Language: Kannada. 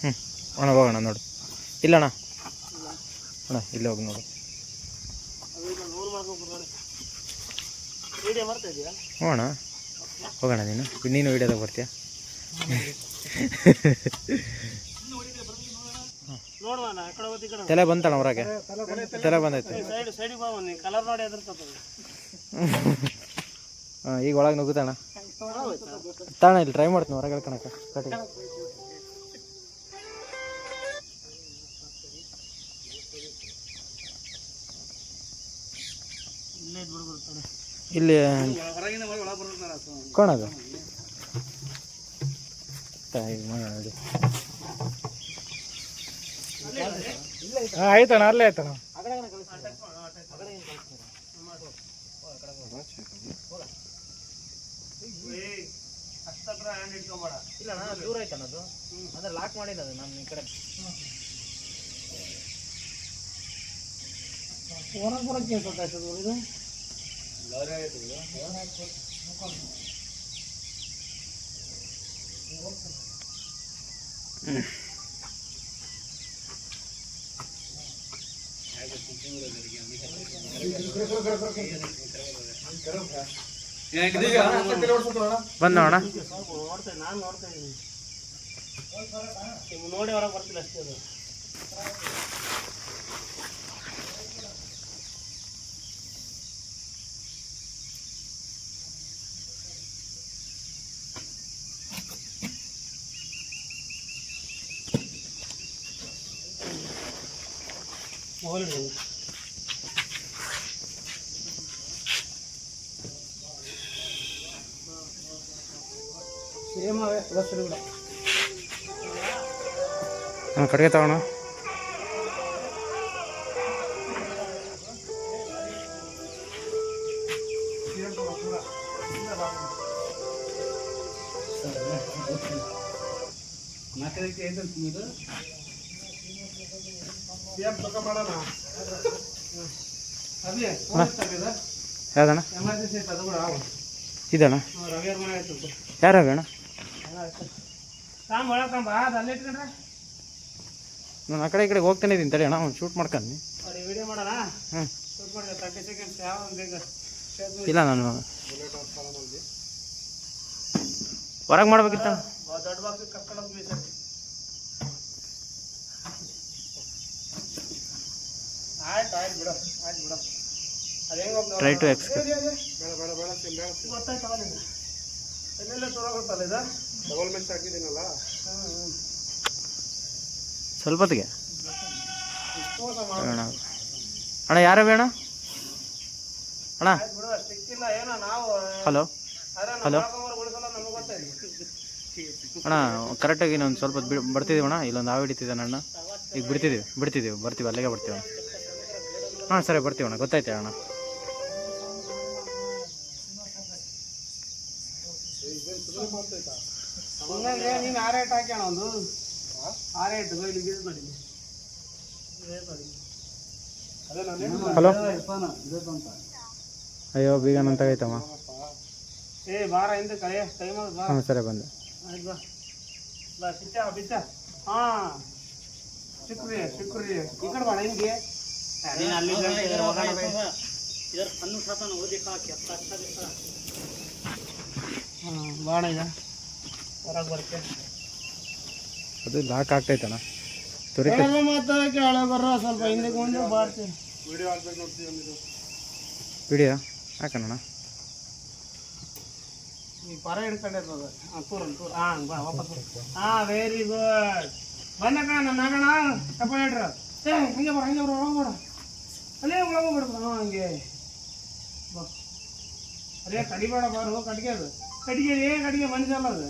ಹ್ಞೂ ಅಣ್ಣ ಹೋಗೋಣ ನೋಡು. ಇಲ್ಲಣ್ಣ. ಅಣ್ಣ ಇಲ್ಲೇ ಹೋಗಿ ನೋಡು. ಹ್ಞೂ ಅಣ್ಣ. ಹೋಗೋಣ ನೀನು. ನೀನು ವೀಡಿಯೋದಾಗ ಬರ್ತೀಯಾ? ತಲೆ ಬಂತಣ್ಣ ಹೊರಗೆ. ತಲೆ ಬಂದೈತೆ. ಹಾಂ ಈಗ ಒಳಗೆ ನುಗ್ಗುತ್ತಣ್ಣ. ತಾಣ ಇಲ್ಲಿ ಟ್ರೈ ಮಾಡ್ತೀನಿ ಹೊರಗೆ ಹೇಳ್ಕೊಳಕ್ಕೆ ಕಟ್ಟಿಗೆ. ಇಲ್ಲಿ ಕೋಣದು. ಮಾಡಿ ಆಯ್ತಣ್ಣ, ಅಲ್ಲೇ ಆಯ್ತಣ್ಣ. ಇಲ್ಲ ದೂರ ಐತಣ್ಣ ಅದು ಅಂದ್ರೆ ಲಾಕ್ ಮಾಡಿಲ್ಲ ಅದು ನಾನು ಈ ಕಡೆ ಹೊರಗೆ ಹೊರಗೆ ಕೇಳ್ಬೇಕಾಗ್ತದೆ ಇದು? ಬಂದ ಅಣ್ಣ ಸ್ವಲ್ಪ ನೋಡ್ತೇನೆ ನಾನು ನೋಡ್ತಾ ಇದ್ದೀನಿ ನೀವು ನೋಡಿ ಹೊರಗೆ ಬರ್ತಿಲ್ಲ ಅಷ್ಟೇ ಅದು ಮೊಬೈಲ್ ಹಿಡ್ಕೊಂಡು. ಸೇಮ್ ಅವೇ ಬಸ್ರು ಕೂಡ ಹಾಂ ಕಡೆಗೆ ತಗೋಣ ನಾಲ್ಕೈದಕ್ಕೆ ಐದು ಇದು ಅದೇ ಯಾವ್ದಣ್ಣ? ಇದಣ್ಣ? ಯಾರು ಅಣ್ಣ ನಾನು ಆ ಕಡೆ ಈ ಕಡೆ ಹೋಗ್ತಾನೆ ಇದ್ದೀನಿ ತಡಿ ಅಣ್ಣ ಒಂದು ಶೂಟ್ ಮಾಡ್ಕೊಂಡು ಹ್ಞೂ ಇಲ್ಲ ನಾನು ಹೊರಗೆ ಮಾಡ್ಬೇಕಿತ್ತ ಆಯ್ತು ಆಯ್ತು ಬಿಡು ಆಯ್ತು ಬಿಡು. ಅದು ಹೆಂಗೆ ಹೋಗ್ತಾವ ಟ್ರೈ ಟು ಎಕ್ಸ್ ಬೇಡ ಬೇಡ ಬೇಡ ಗೊತ್ತಾಯ್ತಲ್ಲ ನಿಮ್ಗೆ ಎಲ್ಲೆಲ್ಲ ತೊಗೊಳ್ತಲ್ಲ ಇದು? ಡಬಲ್ ಮೆನ್ಸ್ ಹಾಕಿದ್ದೀನಲ್ಲ? ಹ್ಞೂ ಹ್ಞೂ ಸ್ವಲ್ಪ ಹೊತ್ತಿಗೆ ಅಣ್ಣ ಅಣ್ಣ ಯಾರ ಅಣ್ಣ? ಅಣ್ಣ. ಹಲೋ ಬಿಡು ಏನೋ ನಾವು ಹಲೋ ಅಣ್ಣ ಕರೆಕ್ಟಾಗಿ ಇನ್ನೊಂದು ಸ್ವಲ್ಪ ಬಿಡ್ ಬರ್ತಿದ್ದೀವಣ್ಣ ಇಲ್ಲೊಂದು ಹಾವು ಹಿಡಿತಿದ್ದಾನೆ ಅಣ್ಣ. ಈಗ ಬಿಡ್ತಿದ್ದೀವಿ ಬಿಡ್ತಿದ್ದೀವಿ ಬರ್ತೀವಿ ಅಲ್ಲಿಗೆ ಬರ್ತೀವಿ ಅಣ್ಣ. ಹಾಂ ಸರಿ ಬರ್ತೀವಿ ಅಣ್ಣ. ಗೊತ್ತಾಯ್ತು ಅಣ್ಣ ನೀನು ಆ ರೇಟ್ ಹಾಕ್ಯಾಣ ಒಂದು? ಆ ರೇಟ್ ಮಾಡಿ ಹಲೋ? ಅಯ್ಯೋ ಬೀಗ ನಂತಾಗೈತಮ್ಮ ಏ ಬಾರ ಹಿಂದೆ ಕಳೆಯ ಟೈಮ್ ಬಾ. ಹಾಂ ಸರಿ ಬಂದೆ. ಆಯ್ತು ಬಾ. ಬಾ ಬಿಚ್ಚ ಬಿಚ್ಚ. ಹಾಂ. ಶುಕ್ರಿಯ ಶುಕ್ರಿಯ ಈ ಕಡೆ ಬಾಣ ಹಿಂಗೆ. ನೀನು ಅಲ್ಲಿ ಹಾಂ ಬಾಣ ಈಗ. ಹೊರಗೆ ಬರ್ತೆ ಅದು ಲಾಕ್ ಆಗ್ತೈತಣ್ಣ. ತುರಿತ ಕೆಳಗೆ ಮಾತಾಡ ಬರೋ ಸ್ವಲ್ಪ ಹಿಂದಕ್ಕೆ ಮುಂದೆ ಬಾರ್ತೀವಿ ವಿಡಿಯೋ ಹಾಕ್ಬೇಕು ನೋಡ್ತೀವಿ ಒಂದು ವಿಡಿಯೋ ಈ ಪರ ಹಿಡ್ಕೊಂಡಿರ್ತದ ಹಾಂ ತೂರ ತೂರ. ಹಾಂ ಬಾ ವಾಪಸ್ ಹಾಂ ವೆರಿ ಗುಡ್ ಬಂದಕ್ಕ ನನ್ನ ಆಗಣ ಕಪ್ಪ ಹೇಳ್ರಿ. ಏ ಹಂಗೆ ಬರ ಹಂಗೆ ಬರ ಅಲ್ಲೇ ಒಳಗೆ ಬಿಡ್ದು ಹಾಂ ಹಂಗೆ ಬಾ ಅಲ್ಲೇ ಕಡಿಬೇಡ ಬಾರು ಕಟ್ಗೆ ಅದು ಕಟ್ಗೆ ಏ ಕಟ್ಗೆ ಮನುಷ್ಯ ಅಲ್ಲ ಅದು